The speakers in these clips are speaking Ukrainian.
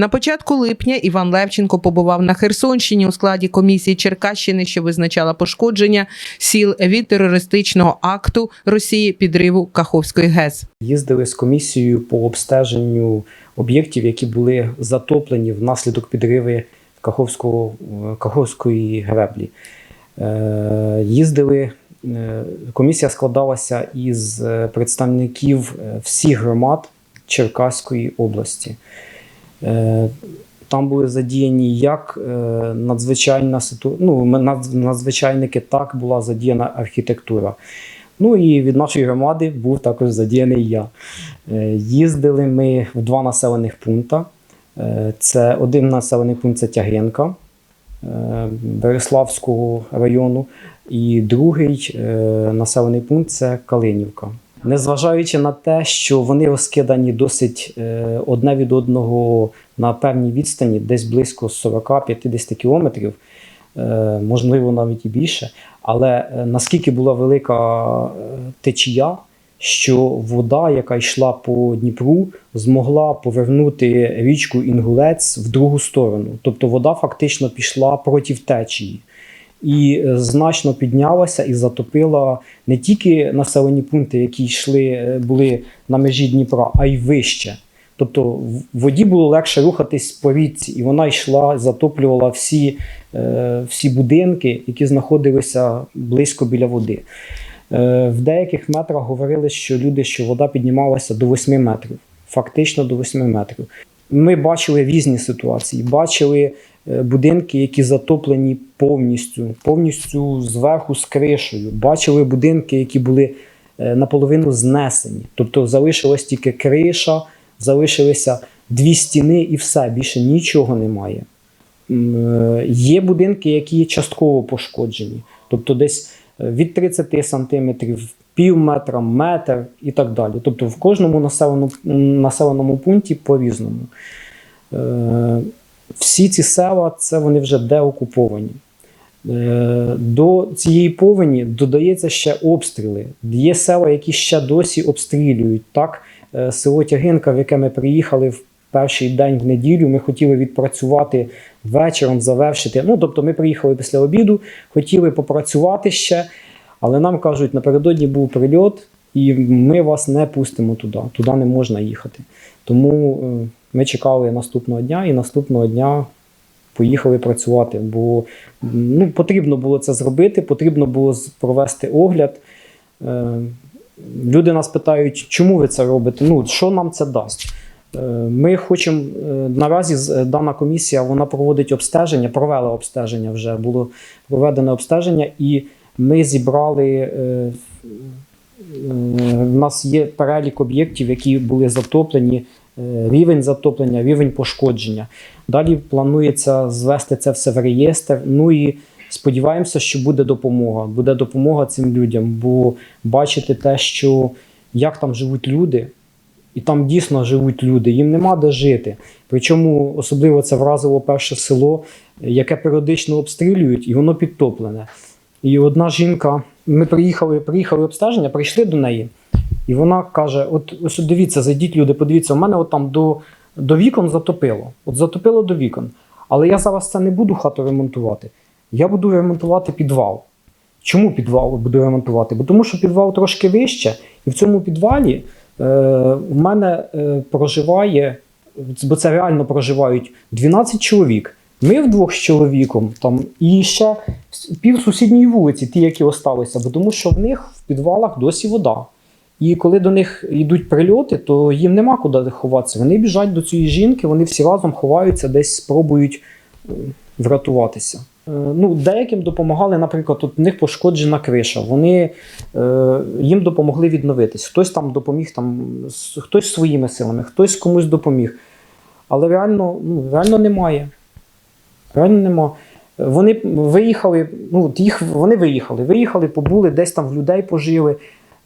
На початку липня Іван Левченко побував на Херсонщині у складі комісії Черкащини, що визначала пошкодження сіл від терористичного акту Росії підриву Каховської ГЕС. Їздили з комісією по обстеженню об'єктів, які були затоплені внаслідок підриви Каховського, е, Каховської греблі. Е, Їздили, е, комісія складалася із представників всіх громад Черкаської області. Е, Там були задіяні як е, надзвичайна ситу... ну, надзвичайники, так була задіяна архітектура. Ну і від нашої громади був також задіяний я. Е, Їздили ми в два населених пункти. Це один населений пункт це Тягинка Береславського району, і другий населений пункт це Калинівка. Незважаючи на те, що вони розкидані досить е, одне від одного на певній відстані, десь близько 40-50 кілометрів, е, можливо, навіть і більше. Але е, наскільки була велика течія, що вода, яка йшла по Дніпру, змогла повернути річку Інгулець в другу сторону. Тобто вода фактично пішла проти течії. І е, значно піднялася і затопила не тільки населені пункти, які йшли, е, були на межі Дніпра, а й вище. Тобто в воді було легше рухатись по річці, і вона йшла, затоплювала всі, е, всі будинки, які знаходилися близько біля води. Е, В деяких метрах говорили, що люди, що вода піднімалася до 8 метрів, фактично до 8 метрів. Ми бачили різні ситуації, бачили будинки, які затоплені повністю, повністю зверху з кришею. Бачили будинки, які були е, наполовину знесені. Тобто залишилась тільки криша, залишилися дві стіни і все, більше нічого немає. Е, Є будинки, які частково пошкоджені, тобто десь е, від 30 сантиметрів, пів метра, метр і так далі. Тобто в кожному населеному, населеному пункті по-різному. Всі ці села це вони вже деокуповані. Е, До цієї повені додається ще обстріли. Є села, які ще досі обстрілюють. Так, е, село Тягинка, в яке ми приїхали в перший день в неділю, ми хотіли відпрацювати вечором, завершити. Ну, тобто, ми приїхали після обіду, хотіли попрацювати ще, але нам кажуть, напередодні був прильот, і ми вас не пустимо туди. Туди не можна їхати. Тому е, ми чекали наступного дня, і наступного дня поїхали працювати, бо ну, потрібно було це зробити, потрібно було провести огляд. Е, Люди нас питають, чому ви це робите? Ну, що нам це дасть? Е, Ми хочемо е, наразі дана комісія вона проводить обстеження, провела обстеження вже було проведене обстеження, і ми зібрали. В нас є перелік об'єктів, які були затоплені, рівень затоплення, рівень пошкодження. Далі планується звести це все в реєстр. Ну і сподіваємося, що буде допомога. Буде допомога цим людям, бо бачити те, що як там живуть люди, і там дійсно живуть люди, їм нема де жити. Причому особливо це вразило перше село, яке періодично обстрілюють, і воно підтоплене. І одна жінка, ми приїхали, приїхали обстеження, прийшли до неї, і вона каже: От ось дивіться, зайдіть люди, подивіться, у мене от там до, до вікон затопило. От затопило до вікон. Але я зараз це не буду хату ремонтувати. Я буду ремонтувати підвал. Чому підвал буду ремонтувати? Бо тому що підвал трошки вище, і в цьому підвалі е, в мене е, проживає, бо це реально проживають 12 чоловік. Ми вдвох з чоловіком там і ще пів сусідньої вулиці, ті, які осталися, бо тому що в них в підвалах досі вода. І коли до них йдуть прильоти, то їм нема куди ховатися. Вони біжать до цієї жінки, вони всі разом ховаються, десь спробують е, врятуватися. Е, Ну, деяким допомагали, наприклад, тут в них пошкоджена криша. Вони е, їм допомогли відновитись. Хтось там допоміг, там, хтось своїми силами, хтось комусь допоміг. Але реально, ну, реально немає. Реально нема. Вони виїхали, ну, їх, вони виїхали, виїхали, побули, десь там в людей пожили.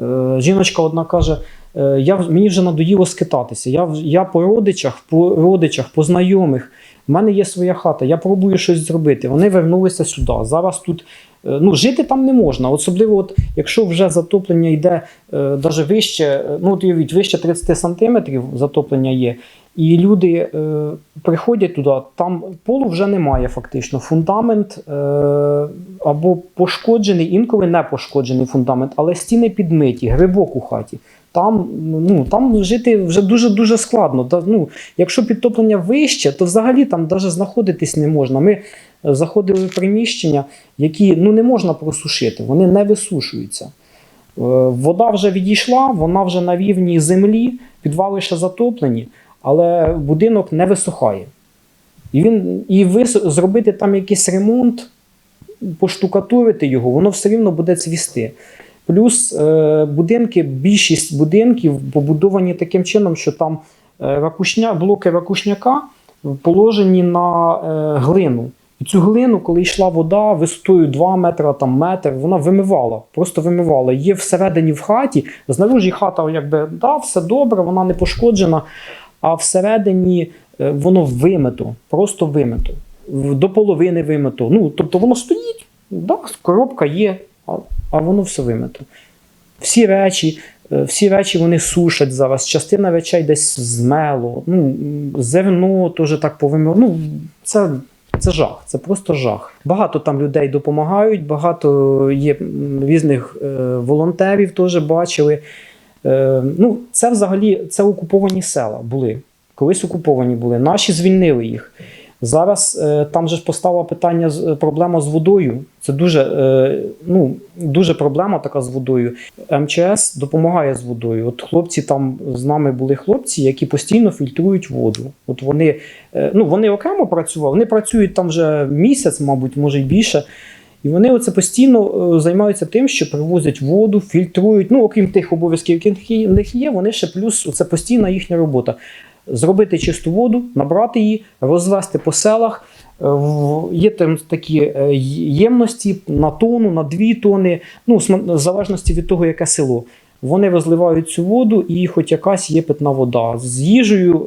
Е, жіночка одна каже: е, я, мені вже надоїло скитатися. Я, я по родичах, по родичах, по знайомих. У мене є своя хата, я пробую щось зробити. Вони вернулися сюди. Зараз тут е, ну, жити там не можна. Особливо, от, якщо вже затоплення йде навіть вище, ну вище 30 сантиметрів затоплення є. І люди е, приходять туди, там полу вже немає фактично. Фундамент е, або пошкоджений, інколи не пошкоджений фундамент, але стіни підмиті, грибок у хаті. Там, ну, там жити вже дуже-дуже складно. Ну, якщо підтоплення вище, то взагалі там навіть знаходитись не можна. Ми заходили в приміщення, які ну, не можна просушити, вони не висушуються. Е, Вода вже відійшла, вона вже на рівні землі, підвали ще затоплені, але будинок не висухає. І, він, і ви зробити там якийсь ремонт, поштукатурити його, воно все рівно буде цвісти. Плюс е, будинки, більшість будинків побудовані таким чином, що там е, ракушня, блоки ракушняка положені на е, глину. І цю глину, коли йшла вода висотою 2 метри, там метр, вона вимивала, просто вимивала. Є всередині в хаті, знаружі хата, якби да, все добре, вона не пошкоджена, а всередині е, воно вимито, просто вимито. До половини вимито. Ну, тобто воно стоїть, да, коробка є, а, воно все вимито. Всі речі, е, всі речі вони сушать зараз. Частина речей десь змело. Ну, зерно теж так повимило. Ну, це, це жах, це просто жах. Багато там людей допомагають, багато є різних е, волонтерів теж бачили. Е, ну, це взагалі це окуповані села були. Колись окуповані були. Наші звільнили їх. Зараз е, там же ж постала питання з- е, проблема з водою. Це дуже, е, ну, дуже проблема така з водою. МЧС допомагає з водою. От хлопці там з нами були хлопці, які постійно фільтрують воду. От вони, е, ну, вони окремо працювали, вони працюють там вже місяць, мабуть, може й більше. І вони оце постійно е, займаються тим, що привозять воду, фільтрують. Ну, окрім тих обов'язків, які в них є, вони ще плюс це постійна їхня робота. Зробити чисту воду, набрати її, розвести по селах. Е, Є там такі е, ємності на тонну, на дві тони, ну, в залежності від того, яке село. Вони розливають цю воду і хоч якась є питна вода. З їжею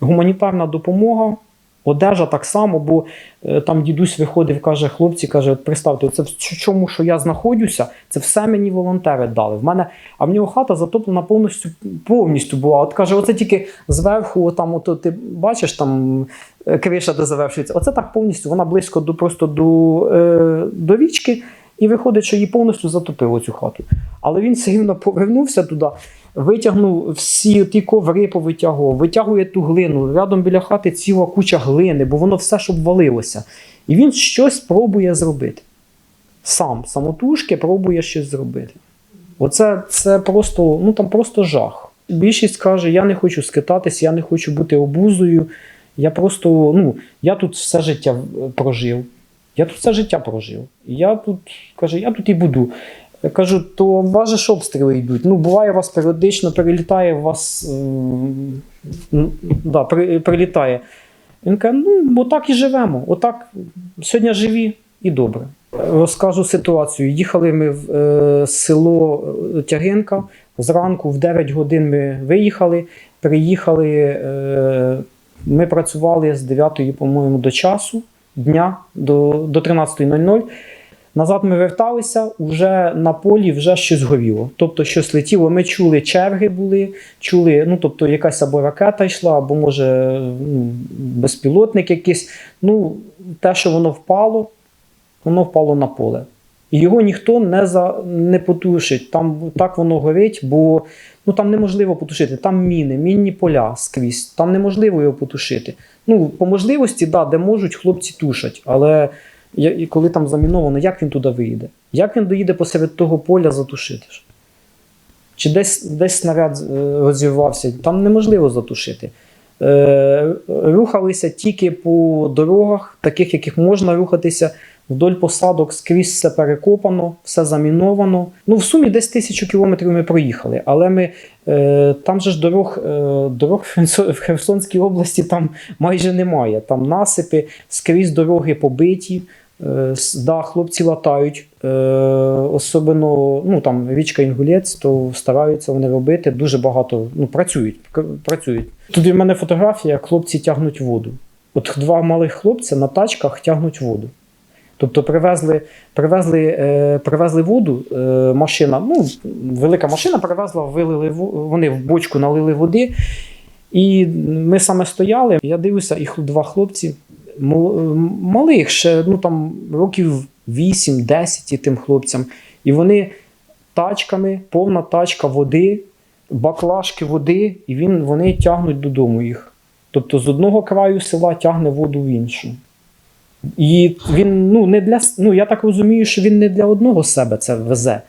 гуманітарна допомога, одежа так само, бо е, там дідусь виходив, каже, хлопці, каже, от представте, це в чому, що я знаходжуся, це все мені волонтери дали. В мене, а в нього хата затоплена повністю повністю була. От каже, оце тільки зверху, там, от, ти бачиш, там е, криша де завершується. Оце так повністю, вона близько до просто до, е, до річки, і виходить, що її повністю затопило цю хату. Але він все рівно повернувся туди, витягнув всі ті коври, повитягував, витягує ту глину. Рядом біля хати ціла куча глини, бо воно все ж обвалилося. І він щось пробує зробити. Сам, самотужки пробує щось зробити. Оце це просто, ну там просто жах. Більшість каже: я не хочу скитатись, я не хочу бути обузою. Я просто, ну, я тут все життя е, прожив. Я тут все життя прожив. Я тут, каже, я тут і буду. Я кажу, то у вас же ж обстріли йдуть. Ну, буває, у вас періодично перелітає, у вас м, да, при, прилітає. Він каже, ну, бо так і живемо. Отак сьогодні живі і добре. Розкажу ситуацію. Їхали ми в е, село е, Тягинка. Зранку в 9 годин ми виїхали, приїхали. Е, ми працювали з 9, по-моєму, до часу дня до, до 13.00. Назад ми верталися, вже на полі вже щось горіло. Тобто щось летіло. Ми чули черги були, чули, ну тобто якась або ракета йшла, або може ну, безпілотник якийсь. Ну, те, що воно впало, воно впало на поле. І його ніхто не за, не потушить. Там так воно горить, бо ну, там неможливо потушити. Там міни, мінні поля скрізь. Там неможливо його потушити. Ну, по можливості, да, де можуть, хлопці тушать. Але і коли там заміновано, як він туди виїде? Як він доїде посеред того поля затушити? Чи десь, десь снаряд е, розірвався, там неможливо затушити. Е, рухалися тільки по дорогах, таких, яких можна рухатися. Вдоль посадок скрізь все перекопано, все заміновано. Ну, в сумі десь тисячу кілометрів ми проїхали, але ми е, там же ж дорог, е, дорог в Херсонській області там майже немає. Там насипи, скрізь дороги побиті. Е, да, хлопці латають, е, особливо ну, там, річка Інгулець, то стараються вони робити. Дуже багато ну, працюють. працюють. Тут в мене фотографія, як хлопці тягнуть воду. От два малих хлопця на тачках тягнуть воду. Тобто привезли, привезли, е, привезли воду, е, машина, ну, велика машина привезла, вилили, во- вони в бочку налили води. І ми саме стояли. Я дивлюся, і два хлопці малих, ще ну там років 8-10 тим хлопцям. І вони тачками, повна тачка води, баклажки води, і він, вони тягнуть додому їх. Тобто з одного краю села тягне воду в іншу. І він, ну, не для, ну, я так розумію, що він не для одного себе це везе.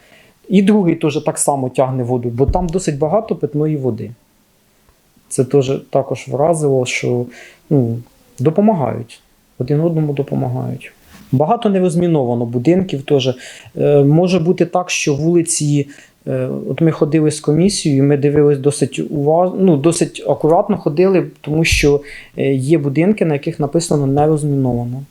І другий теж так само тягне воду, бо там досить багато питної води. Це теж також вразило, що ну, допомагають. Один одному допомагають. Багато не розміновано будинків теж. Е, може бути так, що вулиці. е, От ми ходили з комісією, ми дивились досить уваж... ну, досить акуратно ходили, тому що е, є будинки, на яких написано не розміновано.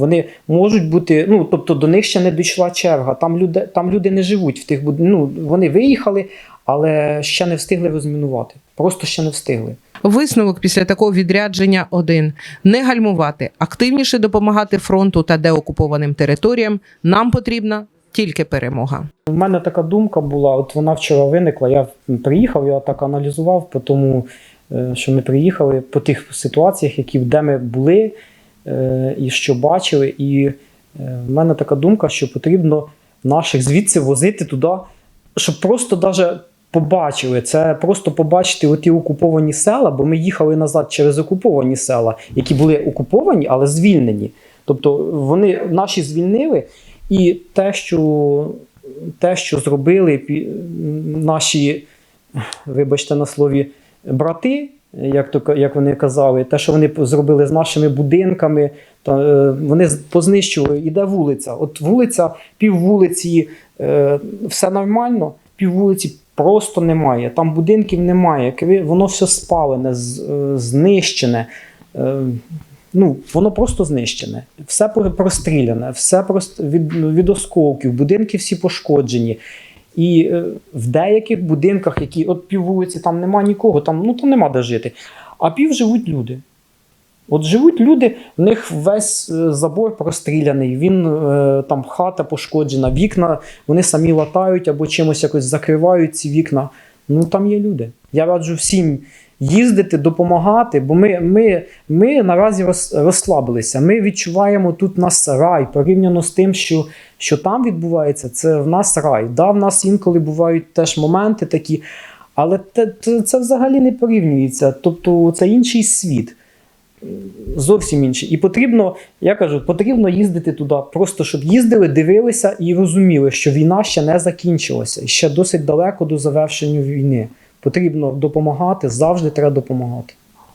Вони можуть бути, ну тобто до них ще не дійшла черга. Там люди, там люди не живуть в тих буд... ну, Вони виїхали, але ще не встигли розмінувати. Просто ще не встигли. Висновок після такого відрядження один: не гальмувати, активніше допомагати фронту та деокупованим територіям. Нам потрібна тільки перемога. У мене така думка була, от вона вчора виникла. Я приїхав, я так аналізував по тому, е, що ми приїхали по тих ситуаціях, які де ми були і що бачили. І е, в мене така думка, що потрібно наших звідси возити туди, щоб просто даже побачили. Це просто побачити оті окуповані села, бо ми їхали назад через окуповані села, які були окуповані, але звільнені. Тобто вони наші звільнили, і те, що, те, що зробили наші, вибачте на слові, брати, як, то, як вони казали, те, що вони зробили з нашими будинками, та, е, вони познищували, іде вулиця. От вулиця, пів вулиці, е, все нормально, пів вулиці просто немає. Там будинків немає, воно все спалене, з- е, знищене. Е, ну, воно просто знищене. Все простріляне, все просто від, від осколків, будинки всі пошкоджені. І е, в деяких будинках, які от пів вулиці там нема нікого, там ну там нема де жити. А пів живуть люди. От живуть люди, в них весь е, забор простріляний, він е, там хата пошкоджена, вікна вони самі латають або чимось якось закривають ці вікна. Ну там є люди. Я раджу всім їздити, допомагати, бо ми, ми, ми наразі розслабилися. Ми відчуваємо тут нас рай порівняно з тим, що, що там відбувається. Це в нас рай. Да, в нас інколи бувають теж моменти такі, але це, це взагалі не порівнюється. Тобто це інший світ. Зовсім інший. І потрібно, я кажу, потрібно їздити туди, просто щоб їздили, дивилися і розуміли, що війна ще не закінчилася, і ще досить далеко до завершення війни. Потрібно допомагати, завжди треба допомагати.